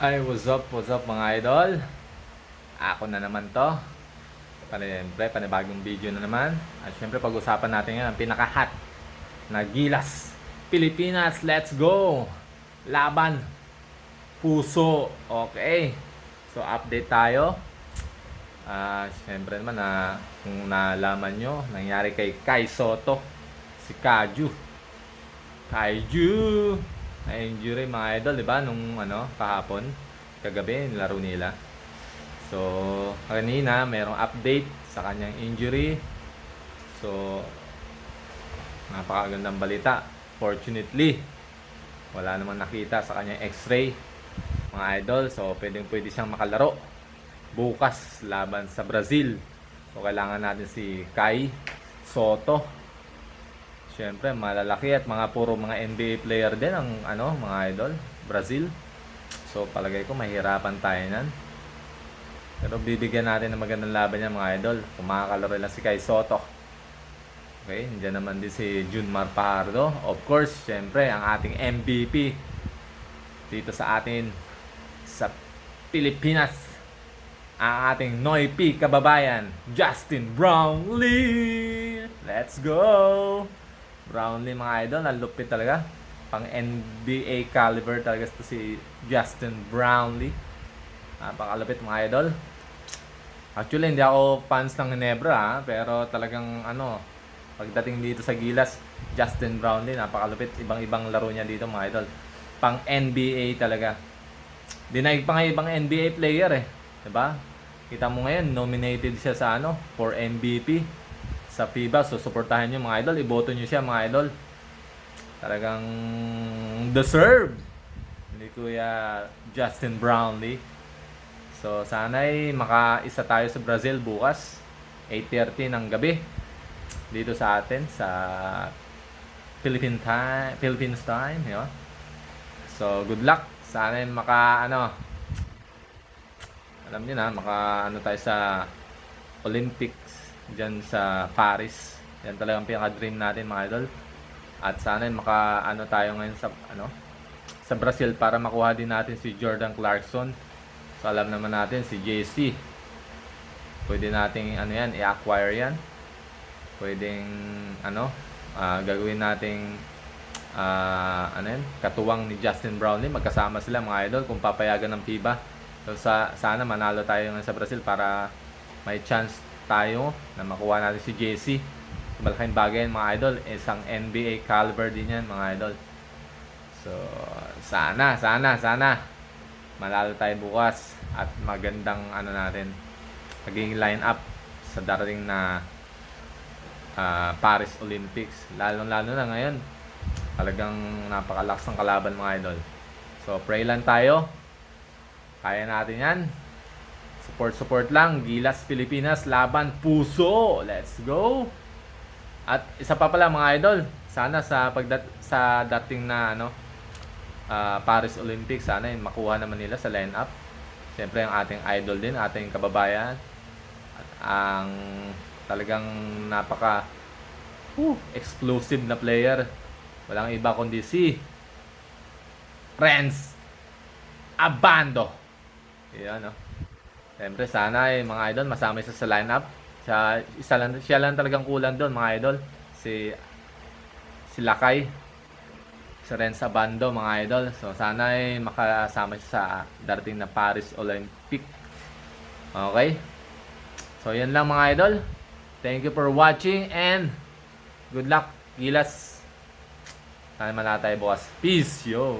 Ay, what's up, what's up mga idol? Ako na naman to. Siyempre, panibagong video na naman. At syempre, pag-usapan natin ngayon ang pinaka-hot na Gilas. Pilipinas, let's go! Laban. Puso. Okay. So, update tayo. Ah, syempre naman na kung nalaman nyo, nangyari kay Kai Soto, si Kaju. Kaiju. Na-injury mga idol, di ba? Nung ano, kahapon, kagabi, nilaro nila. So, kanina, merong update sa kanyang injury. So, napakagandang balita. Fortunately, wala namang nakita sa kanyang x-ray mga idol. So, pwedeng pwede siyang makalaro bukas laban sa Brazil. So, kailangan natin si Kai Soto. Siyempre, malalaki at mga puro mga NBA player din ang ano, mga idol, Brazil. So, palagay ko mahirapan tayo nan. Pero bibigyan natin ng magandang laban yan mga idol. Kung lang si Kai Soto. Okay, nandiyan naman din si Junmar Pajardo. Of course, siyempre, ang ating MVP dito sa atin sa Pilipinas. Ang ating Noy P kababayan, Justin Brownlee. Let's go! Brownlee mga idol, ang lupit talaga. Pang NBA caliber talaga ito si Justin Brownlee. Napakalupit mga idol. Actually, hindi ako fans ng Ginebra ha, pero talagang ano, pagdating dito sa Gilas, Justin Brownlee, napakalupit. Ibang-ibang laro niya dito mga idol. Pang NBA talaga. Dinaig pa nga ibang NBA player eh. 'Di ba? Kita mo ngayon, nominated siya sa ano, for MVP sa FIBA. So, suportahan nyo mga idol. Iboto nyo siya mga idol. Talagang deserve ni Kuya Justin Brownlee. So, sana'y makaisa tayo sa Brazil bukas. 8.30 ng gabi. Dito sa atin, sa Philippine time, Philippines time. Yun. So, good luck. Sana'y maka, ano, alam niyo na, maka, ano tayo sa Olympics dyan sa Paris. Yan talagang pinaka-dream natin mga idol. At sana maka ano tayo ngayon sa ano sa Brazil para makuha din natin si Jordan Clarkson. So alam naman natin si JC. Pwede nating ano yan, i-acquire yan. Pwedeng ano, ah, gagawin nating ah, ano yan, katuwang ni Justin Brownlee. Magkasama sila mga idol kung papayagan ng FIBA. So sa, sana manalo tayo ngayon sa Brazil para may chance tayo na makuha natin si JC. Malaking bagay yan, mga idol. Isang NBA caliber din yan mga idol. So, sana, sana, sana malalo tayo bukas at magandang ano natin maging line up sa darating na ah, Paris Olympics. Lalo-lalo na ngayon. Talagang napakalakas ng kalaban mga idol. So, pray lang tayo. Kaya natin yan. Support support lang. Gilas Pilipinas laban puso. Let's go. At isa pa pala mga idol, sana sa pagdat sa dating na ano ah, Paris Olympics sana yun, makuha naman nila sa lineup. Siyempre ang ating idol din, ating kababayan. At ang talagang napaka whew, explosive na player. Walang iba kundi si Renz Abando. Yan, no? Siyempre, sana eh, mga idol, masama siya sa lineup. Siya, isa lang, siya lang talagang kulang doon, mga idol. Si, si Lakay. Si Renz Abando, mga idol. So, sana ay makasama siya sa darating na Paris Olympic. Okay? So, yan lang mga idol. Thank you for watching and good luck, Gilas. Sana manatay bukas. Peace, yo!